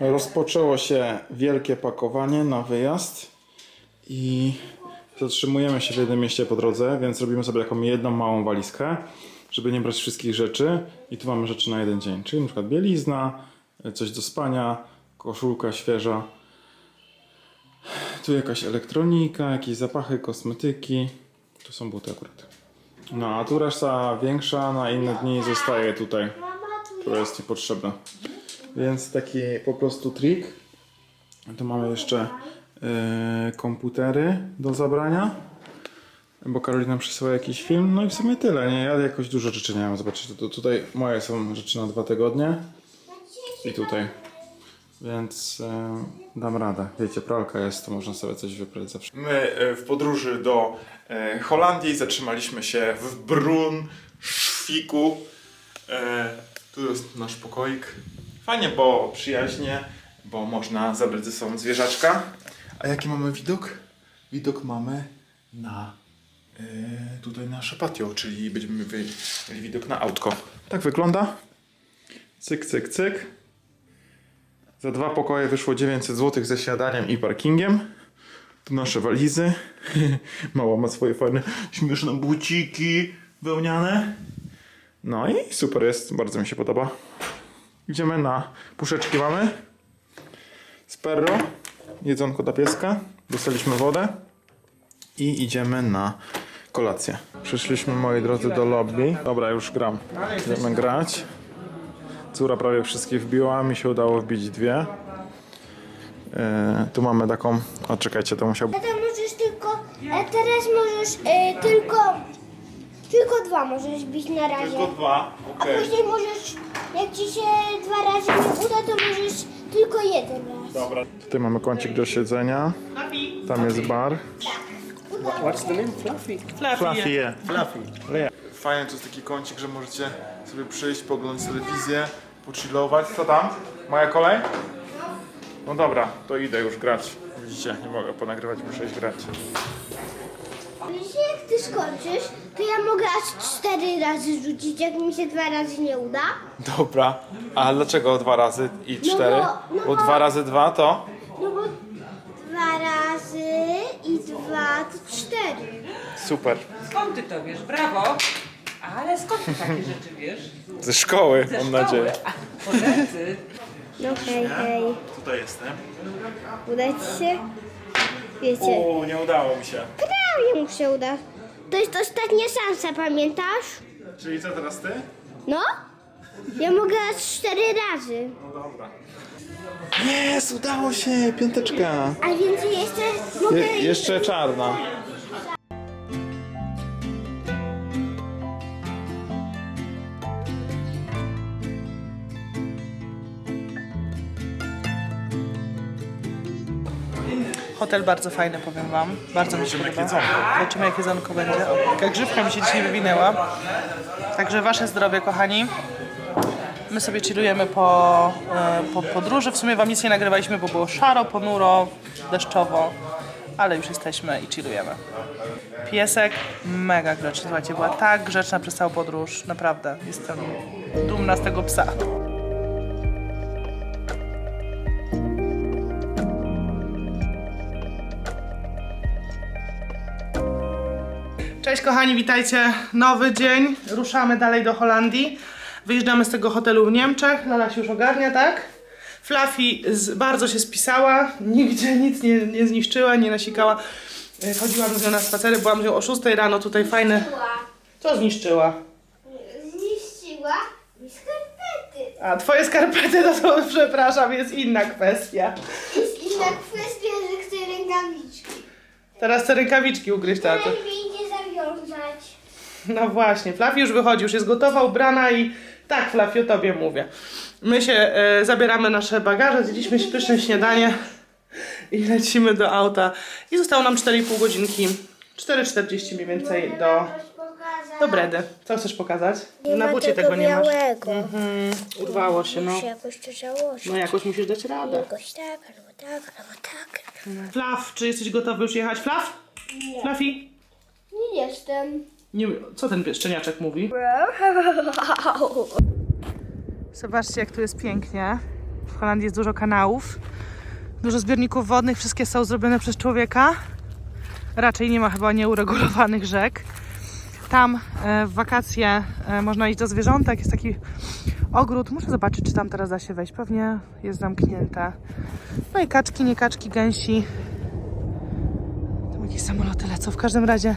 Rozpoczęło się wielkie pakowanie na wyjazd i zatrzymujemy się w jednym mieście po drodze, więc robimy sobie taką jedną małą walizkę, żeby nie brać wszystkich rzeczy. I tu mamy rzeczy na jeden dzień, czyli przykład bielizna, coś do spania, koszulka świeża. Tu jakaś elektronika, jakieś zapachy, kosmetyki. Tu są buty akurat. No a tu reszta większa na inne dni zostaje tutaj, która jest ci potrzebna. Więc taki po prostu trik. Tu mamy jeszcze e, komputery do zabrania. Bo Karolina przysłała jakiś film, no i w sumie tyle, nie? Ja jakoś dużo rzeczy nie mam, zobaczycie, to tutaj moje są rzeczy na dwa tygodnie i tutaj, więc e, dam radę. Wiecie, pralka jest, to można sobie coś wyprać zawsze. My e, w podróży do Holandii zatrzymaliśmy się w Brun, Szwiku. Tu jest nasz pokoik. Fajnie, bo przyjaźnie, bo można zabrać ze sobą zwierzaczka. A jaki mamy widok? Widok mamy na e, tutaj nasze patio, czyli będziemy mieli widok na autko. Tak wygląda. Cyk, cyk, cyk. Za dwa pokoje wyszło 900 zł ze śniadaniem i parkingiem. Tu nasze walizy. Mała ma swoje fajne, śmieszne buciki wełniane. No i super jest, bardzo mi się podoba. Idziemy na puszeczki mamy. Sperro, jedzonko dla pieska. Dostaliśmy wodę. I idziemy na kolację. Przyszliśmy, moi drodzy, do lobby. Dobra, już gram. Idziemy grać. Córa prawie wszystkie wbiła, mi się udało wbić dwie. E, tu mamy taką. O, czekajcie, to musiał. Tata możesz tylko, e, teraz możesz e, tylko, tylko dwa możesz bić na razie. dwa, A później możesz, jak ci się dwa razy nie uda, to możesz tylko jeden raz. Dobra. Tutaj mamy kącik do siedzenia. Tam jest bar. What's the name? Fluffy. Fluffy, yeah. Fluffy. Fajny to jest taki kącik, że możecie sobie przyjść, poglądać telewizję, pochillować. Co tam? Moja kolej? No dobra, to idę już grać. Widzicie, nie mogę ponagrywać, muszę iść grać. Jeśli jak ty skończysz, to ja mogę aż cztery razy rzucić, jak mi się dwa razy nie uda. Dobra, a dlaczego dwa razy i No cztery? bo- no Bo bo- dwa razy dwa to? No bo dwa razy i dwa to cztery. Super. Skąd ty to wiesz? Brawo! Ale skąd ty takie rzeczy wiesz? Ze szkoły, Ze mam szkoły. nadzieję. A, Koledzy. No hej, hej. Tutaj jestem. Uda ci się? Wiecie. Uuu, nie udało mi się. Prawie mu się uda. To jest ostatnia szansa, pamiętasz? Czyli co teraz ty? No? Ja mogę aż cztery razy. No dobra. Jest, udało się, piąteczka. A więc jeszcze mogę... Je, jeszcze czarna. Hotel bardzo fajny, powiem wam. Bardzo mi się Zobaczymy, jak podoba. jedzonko. Zobaczymy, jak jedzonko będzie. O, jaka grzywka mi się dzisiaj wywinęła. Także wasze zdrowie, kochani. My sobie chillujemy po, e, po podróży. W sumie wam nic nie nagrywaliśmy, bo było szaro, ponuro, deszczowo. Ale już jesteśmy i chillujemy. Piesek mega grzeczny, słuchajcie, była tak grzeczna przez całą podróż. Naprawdę, jestem dumna z tego psa. Cześć kochani, witajcie. Nowy dzień. Ruszamy dalej do Holandii. Wyjeżdżamy z tego hotelu w Niemczech. Lala się już ogarnia, tak? Fluffy bardzo się spisała. Nigdzie nic nie, nie zniszczyła, nie nasikała. E, Chodziłam z nią na spacery, byłam z nią o 6 rano. Tutaj fajne... Co zniszczyła? Zniszczyła mi skarpety. A, twoje skarpety to, to przepraszam, jest inna kwestia. Jest inna kwestia, że chcę rękawiczki. Teraz te rękawiczki ugryźć tato. Nie. No właśnie, Fluffy już wychodzi, już jest gotowa, ubrana i tak, Fluffy, o tobie mówię. My się e, zabieramy nasze bagaże, zjedliśmy pyszne śniadanie i lecimy do auta. I zostało nam 4,5 godzinki, 4,40 mniej więcej do, do Bredy. Co chcesz pokazać? Nie Na ma bucie tego tego nie masz. białego. Mhm, urwało się, no. Muszę jakoś to założyć. No jakoś musisz dać radę. Jakoś tak, albo tak, albo tak. Fluff, czy jesteś gotowy już jechać? Fluff? Fluffy? Nie jestem. Nie, co ten szczeniaczek mówi? Zobaczcie, jak tu jest pięknie. W Holandii jest dużo kanałów, dużo zbiorników wodnych, wszystkie są zrobione przez człowieka. Raczej nie ma chyba nieuregulowanych rzek. Tam e, w wakacje e, można iść do zwierzątek, jest taki ogród. Muszę zobaczyć, czy tam teraz da się wejść. Pewnie jest zamknięte. No i kaczki, nie kaczki, gęsi. Tam jakieś samoloty lecą. W każdym razie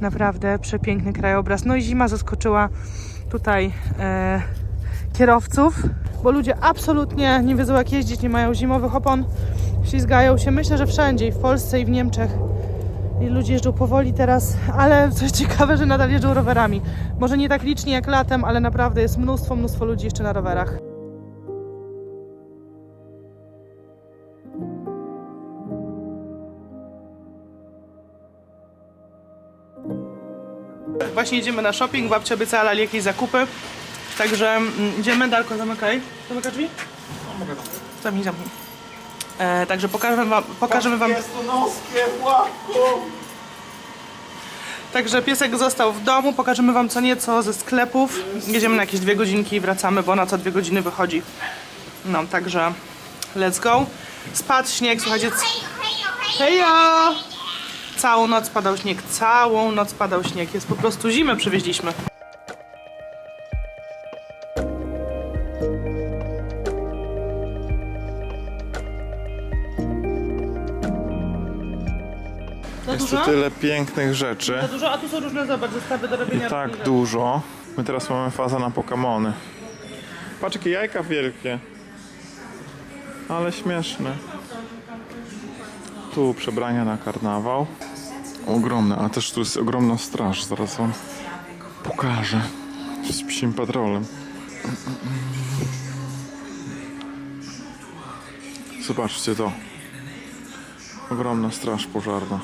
naprawdę przepiękny krajobraz. No i zima zaskoczyła tutaj e, kierowców, bo ludzie absolutnie nie wiedzą jak jeździć, nie mają zimowych opon, ślizgają się. Myślę, że wszędzie i w Polsce i w Niemczech i ludzie jeżdżą powoli teraz, ale coś ciekawe, że nadal jeżdżą rowerami. Może nie tak licznie jak latem, ale naprawdę jest mnóstwo, mnóstwo ludzi jeszcze na rowerach. Właśnie idziemy na shopping, babcia obiecała jakieś zakupy, także mm, idziemy, Darko zamykaj. Zamyka drzwi? Zamknij, zamknij. E, także pokażemy wam, pokażemy wam Także piesek został w domu, pokażemy wam co nieco ze sklepów. Jedziemy na jakieś dwie godzinki i wracamy, bo ona co dwie godziny wychodzi. No, także let's go. Spadł śnieg, słuchajcie. c- Hejo! Całą noc padał śnieg, całą noc padał śnieg. Jest po prostu zimę przywieźliśmy. Za Jest dużo? tu tyle pięknych rzeczy. Za dużo, a tu są różne, zobacz, zestawy do robienia I tak różnych dużo. My teraz mamy fazę na Pokemony. Patrz jakie jajka wielkie. Ale śmieszne. Tu przebrania na karnawał. Ogromne, a też tu jest ogromna straż. Zaraz wam pokażę. Z psim patrolem. Zobaczcie to. Ogromna straż pożarna.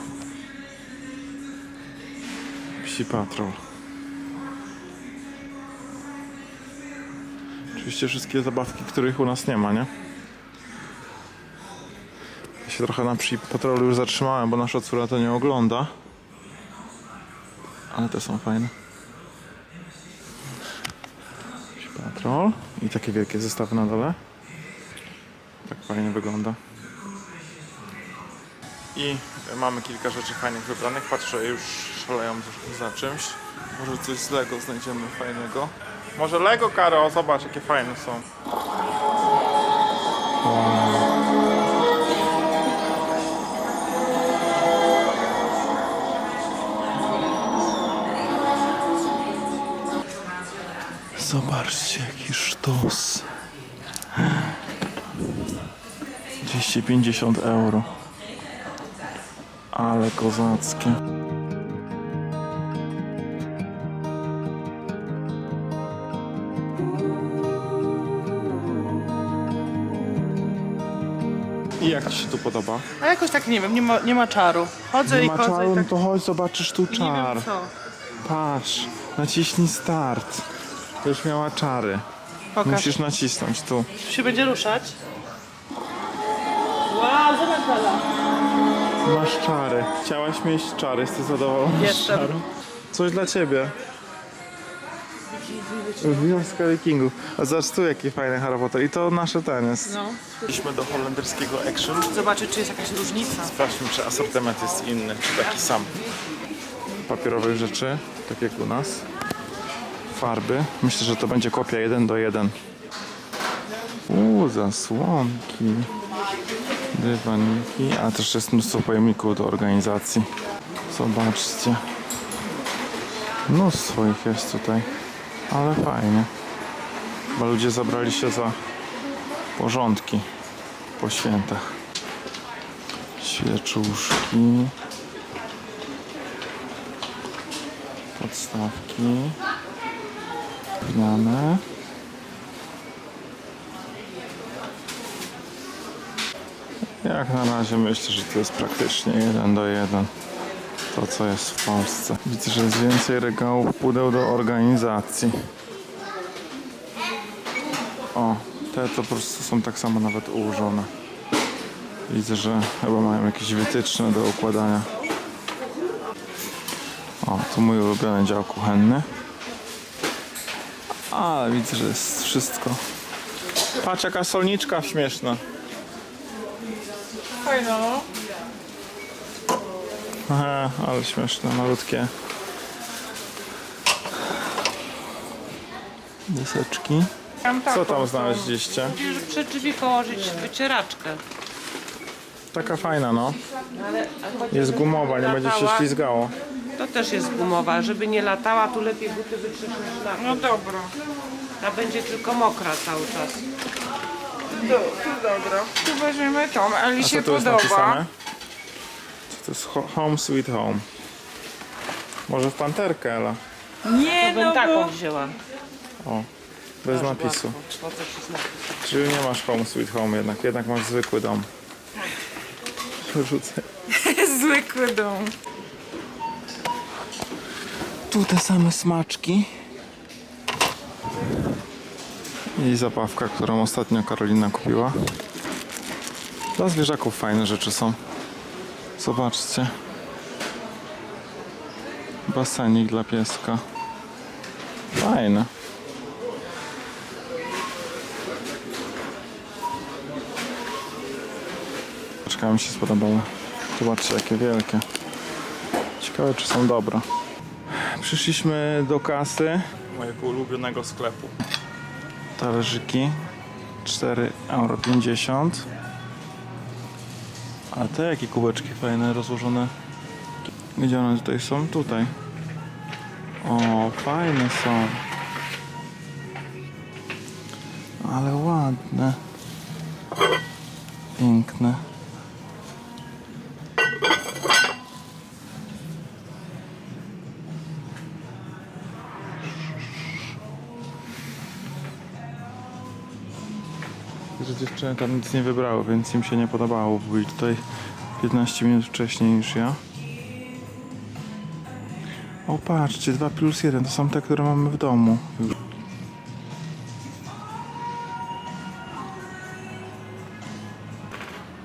Psi patrol. Oczywiście wszystkie zabawki, których u nas nie ma, nie? Się trochę na psi patrolu już zatrzymałem, bo nasza córa to nie ogląda. Ale te są fajne. Patrol. I takie wielkie zestawy na dole. Tak fajnie wygląda. I mamy kilka rzeczy fajnych wybranych. Patrzę, już szaleją za- czymś. Może coś z Lego znajdziemy fajnego. Może Lego, Karo, zobacz jakie fajne są. Zobaczcie jaki sztos. 250 euro. Ale kozackie. I jak Ci się tu podoba? A jakoś tak nie wiem, nie ma, nie ma czaru. Chodzę i Nie ma chodzę czaru, i no tak to chodź, zobaczysz tu nie czar. wiem co. Patrz, naciśnij start. To już miała czary. Pokaż. Musisz nacisnąć tu. Tu się będzie ruszać. Wow, zobacz Bela. Masz czary. Chciałaś mieć czary, jesteś zadowolona z Jestem. czaru? Coś dla ciebie. Wioska wikingów. A zobacz tu jaki fajny Harry Potter. I to nasze ten jest. No. Byliśmy do holenderskiego Action. Zobaczyć, czy jest jakaś różnica. Sprawdźmy, czy asortyment jest inny, czy taki sam. Papierowych rzeczy, tak jak u nas. Farby. Myślę, że to będzie kopia 1 do 1. Uuu, zasłonki. Dywaniki, a też jest mnóstwo pojemników do organizacji. Zobaczcie. Mnóstwo ich jest tutaj. Ale fajnie. Chyba ludzie zabrali się za porządki po świętach. Świeczuszki. Podstawki. Zmiany. Jak na razie myślę, że to jest praktycznie jeden do jeden. To co jest w Polsce. Widzę, że jest więcej regałów pudeł do organizacji. O, te to po prostu są tak samo nawet ułożone. Widzę, że chyba mają jakieś wytyczne do układania. O, tu mój ulubiony dział kuchenny. Ale widzę, że jest wszystko Patrz jaka solniczka śmieszna. Fajno, no. Aha, ale śmieszne, malutkie. Deseczki. Co tam znaleźliście? Musisz przy drzwi położyć wycieraczkę. Taka fajna, no. Ale Jest gumowa, nie będzie się ślizgało. To też jest gumowa. Żeby nie latała, tu lepiej buty niż na. No dobra. Ta będzie tylko mokra cały czas. Do, to dobra. Tu weźmiemy tą, Eli A się co tu jest podoba. napisane? Co to jest ho- Home Sweet Home? Może w panterkę, Ela? Nie, Bym no taką bo... wzięła. O, bez napisu. Czyli nie masz Home Sweet Home jednak, jednak masz zwykły dom. Rzucę. Zwykły dom. Tu te same smaczki. I zabawka, którą ostatnio Karolina kupiła. Dla zwierzaków fajne rzeczy są. Zobaczcie. Basenik dla pieska. Fajne. Czekaj, mi się spodobało. Zobaczcie, jakie wielkie. Ciekawe, czy są dobre. Przyszliśmy do kasy mojego ulubionego sklepu. Talerzyki 4,50 euro. A te jakie kubeczki fajne, rozłożone. Gdzie one tutaj są? Tutaj. O, fajne są. Ale ładne. Piękne. Dziewczyny tam nic nie wybrały, więc im się nie podobało. Byli tutaj 15 minut wcześniej niż ja. O patrzcie, 2 plus 1 to są te, które mamy w domu.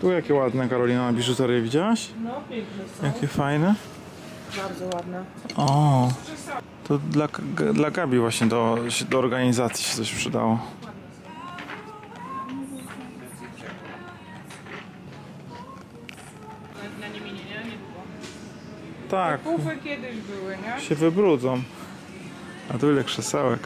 Tu jakie ładne Karolina biżuterię widziałaś? No, piękne są. Jakie fajne. Bardzo ładne. O, to dla, dla Gabi właśnie do, do organizacji się coś przydało. Tak, Pufy kiedyś były, nie? się wybrudzą. A tu ile krzesełek.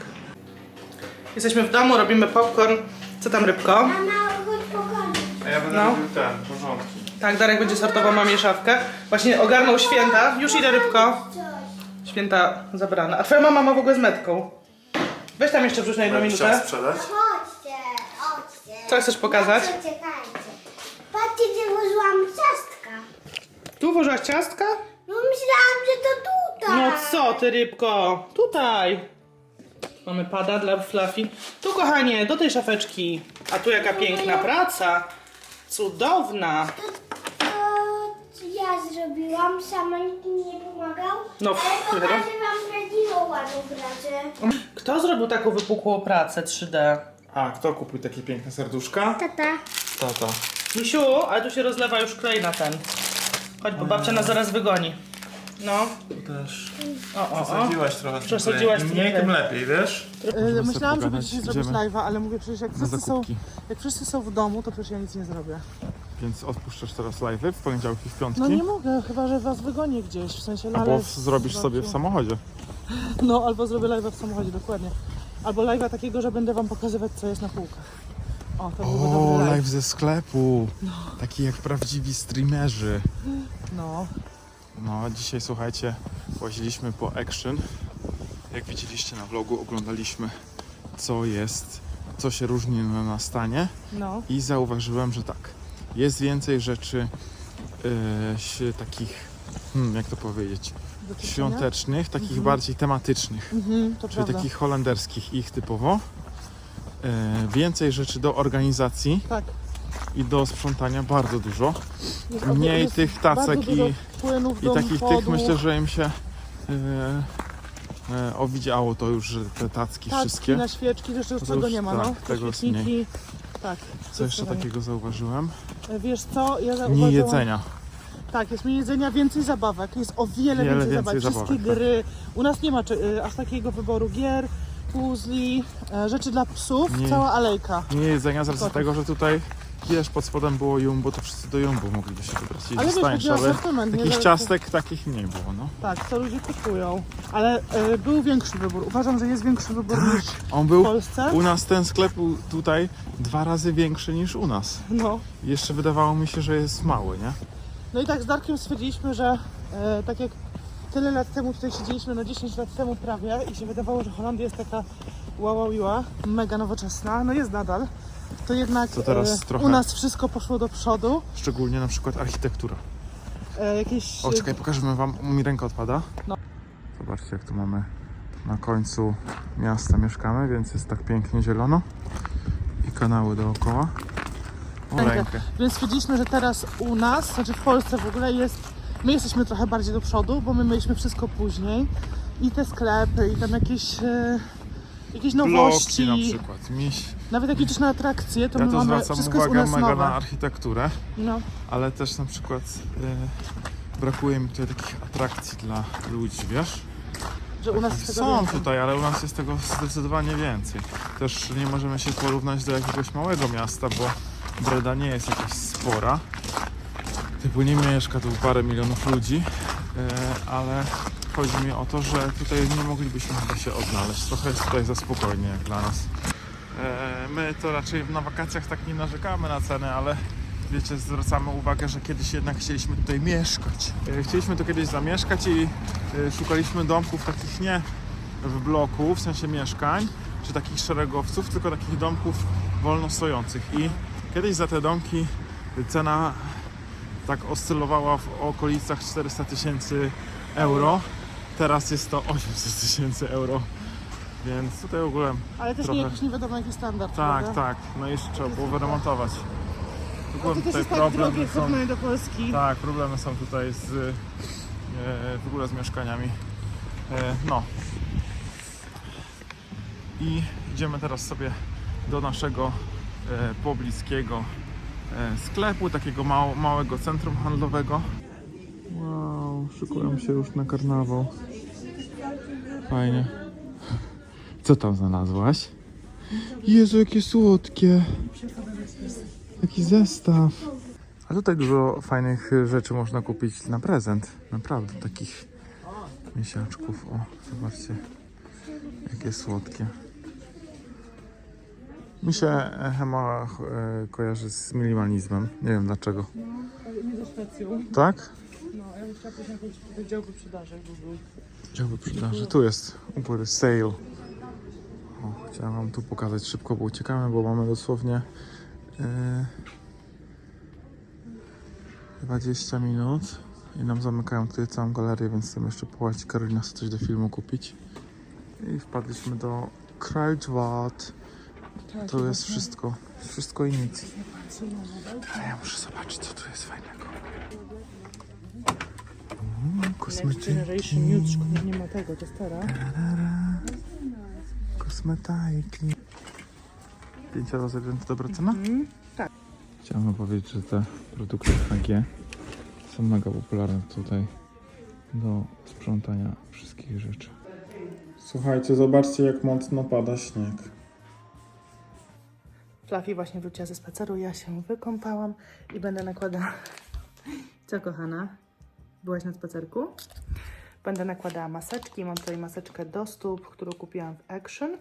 Jesteśmy w domu, robimy popcorn. Co tam rybko? Mama, chodź pokażę. A ja będę No. robił ten, porządki. Tak, Darek będzie sortował mamie szafkę. Właśnie ogarnął święta. Już idę rybko. Coś. Święta zabrane. A twoja mama ma w ogóle z metką. Weź tam jeszcze wrzuć na jedną Chciał minutę. sprzedać? Chodźcie, chodźcie. Co chcesz pokazać? Czekajcie. Patrzcie, gdzie włożyłam ciastka. Tu włożyłaś ciastka? No myślałam, że to tutaj. No co ty rybko? Tutaj. Mamy pada dla Fluffy. Tu kochanie, do tej szafeczki. A tu jaka piękna praca. Cudowna. To, to ja zrobiłam, sama nikt mi nie pomagał. No, Ale wiadomo. pokażę wam prawdziwą ładną pracę. Kto zrobił taką wypukłą pracę 3D? A, kto kupił takie piękne serduszka? Tata. Tata. Misiu, ale tu się rozlewa już klej na ten. Chodź, bo babcia nas zaraz wygoni. No. Tu też. O, o, o. Przesadziłaś trochę. z tym Przesadziłaś Im mniej, tym lepiej, wiesz? Myślałam, żeby pogadać. dzisiaj zrobić Idziemy live'a, ale mówię przecież jak wszyscy, są, zakupki. jak wszyscy są w domu, to przecież ja nic nie zrobię. Więc odpuszczasz teraz live w poniedziałki i w piątki? No nie mogę, chyba że was wygonię gdzieś, w sensie Albo ale... w- zrobisz sobie w samochodzie. No, albo zrobię live'a w samochodzie, dokładnie. Albo live'a takiego, że będę wam pokazywać, co jest na półkach. O, to byłby O, dobry live. live ze sklepu. Taki jak prawdziwi streamerzy. No, No, dzisiaj słuchajcie, łaziliśmy po Action. Jak widzieliście na vlogu, oglądaliśmy co jest, co się różni na, na stanie no. i zauważyłem, że tak, jest więcej rzeczy się takich, hmm, jak to powiedzieć, Do świątecznych, takich bardziej tematycznych, Mhm, to czyli prawda. takich holenderskich ich typowo. E, więcej rzeczy do organizacji Tak. i do sprzątania bardzo dużo. Jest, Mniej jest tych tacek i- I takich wodu, tych myślę, że im się e, e, owidziało to już, że te tacki tacki wszystkie. na świeczki, jeszcze już tego już nie ma, tak, no. tego Świeczniki. Tak. Co jeszcze takiego zauważyłem? E, Wiesz co, ja Nie zauważyłam... jedzenia. Tak, jest mniej jedzenia, więcej zabawek. Jest o wiele, Wiele więcej, więcej zabawek. zabawek, Wszystkie tak. gry. U nas nie ma czy, y, aż takiego wyboru gier. Puzli, e, rzeczy dla psów, Nie. cała alejka. Nie jedzenia z racji Kotów. tego, że tutaj wiesz, pod spodem było jumbo, to wszyscy do jumbo mogliby się wybrać i Ale wiesz, dostaniesz, chodzi o ale asortyment, nie? takich Że- ciastek takich nie było, no. Tak, co ludzie kupują. Ale e, był większy wybór. Uważam, że jest większy wybór niż On w był, Polsce. u nas ten sklep był tutaj dwa razy większy niż u nas. No. Jeszcze wydawało mi się, że jest mały, nie? no i tak z Darkiem stwierdziliśmy, że e, tak jak tyle lat temu tutaj siedzieliśmy, no 10 lat temu prawie i się wydawało, że Holandia jest taka wow, wow, wow, mega nowoczesna, no jest nadal. To jednak To teraz e, trochę- u nas wszystko poszło do przodu. Szczególnie na przykład architektura. E, jakieś O, czekaj, pokażemy wam, mi ręka odpada. No. Zobaczcie, jak tu mamy na końcu miasta mieszkamy, więc jest tak pięknie zielono. I kanały dookoła. O, Rękę. rękę. Więc stwierdziliśmy, że teraz u nas, znaczy w Polsce w ogóle jest, my jesteśmy trochę bardziej do przodu, bo my mieliśmy wszystko później. I te sklepy, i tam jakieś, e, jakieś Bloki nowości, na przykład. Miś. nawet jak idziesz na atrakcje, to Ja my to mamy, zwracam wszystko jest u uwagę nas mega nowe. na architekturę, No. ale też na przykład e, brakuje mi tutaj takich atrakcji dla ludzi, wiesz? Że u nas tego Są więcej. tutaj, ale u nas jest tego zdecydowanie więcej. Też nie możemy się porównać do jakiegoś małego miasta, bo Breda nie jest jakaś spora. Typu nie mieszka tu parę milionów ludzi, e, ale chodzi mi o to, że tutaj nie moglibyśmy chyba się odnaleźć. Trochę jest tutaj za spokojnie jak dla nas. E, My to raczej na wakacjach tak nie narzekamy na ceny, ale wiecie, zwracamy uwagę, że kiedyś jednak chcieliśmy tutaj mieszkać. E, Chcieliśmy tu kiedyś zamieszkać i szukaliśmy domków takich nie w bloku, w sensie mieszkań, czy takich szeregowców, tylko takich domków wolno stojących. I kiedyś za te domki cena tak oscylowała w okolicach 400 tysięcy euro. Teraz jest to 800 tysięcy euro. Więc tutaj w ogóle Ale też trochę- nie jakiś nie wiadomo jaki standard. tak, prawda? tak. No i jeszcze trzeba było wyremontować. W ogóle To też jest tak drogie są. do Polski. Tak, problemy są tutaj z e, w ogóle z mieszkaniami. E, no. I idziemy teraz sobie do naszego e, pobliskiego sklepu, takiego mał, małego centrum handlowego. Wow, szykują się już na karnawał. Fajnie. Co tam znalazłaś? Jezu, jakie słodkie. Jaki zestaw. A tutaj dużo fajnych rzeczy można kupić na prezent. Naprawdę, takich miesiaczków. O, zobaczcie, jakie słodkie. Mi się Hema e, kojarzy z minimalizmem. Nie wiem dlaczego. Nie ze Szwecją. Tak? No, ja bym chciała później jakiś dział wyprzedaży, jakby był. Tu jest u góry sale. O, chciałem wam tu pokazać szybko, bo uciekamy, bo mamy dosłownie e, 20 minut i nam zamykają tutaj całą galerię, więc chcemy jeszcze płacić. Karolina chce coś do filmu kupić. I wpadliśmy do Kruidvat. To jest wszystko. Wszystko i nic. Ale ja muszę zobaczyć, co tu jest fajnego. Mm, kosmetyki. Generation Nude, szkoda, nie ma tego, to stara. Kosmetyki. 5 razy jeden to dobra cena? tak. Chciałem powiedzieć, że te produkty HG są mega popularne tutaj do sprzątania wszystkich rzeczy. Słuchajcie, zobaczcie jak mocno pada śnieg. Fluffy właśnie wróciła ze spaceru, ja się wykąpałam i będę nakładała... Co kochana? Byłaś na spacerku? Będę nakładała maseczki. Mam tutaj maseczkę do stóp, którą kupiłam w Action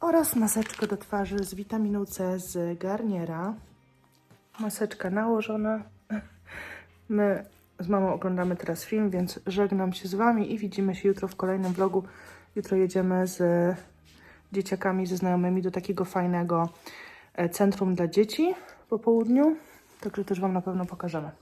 oraz maseczkę do twarzy z witaminą C z Garniera. Maseczka nałożona. My z mamą oglądamy teraz film, więc żegnam się z Wami i widzimy się jutro w kolejnym vlogu. Jutro jedziemy z dzieciakami, ze znajomymi do takiego fajnego e, centrum dla dzieci po południu. Także też Wam na pewno pokażemy.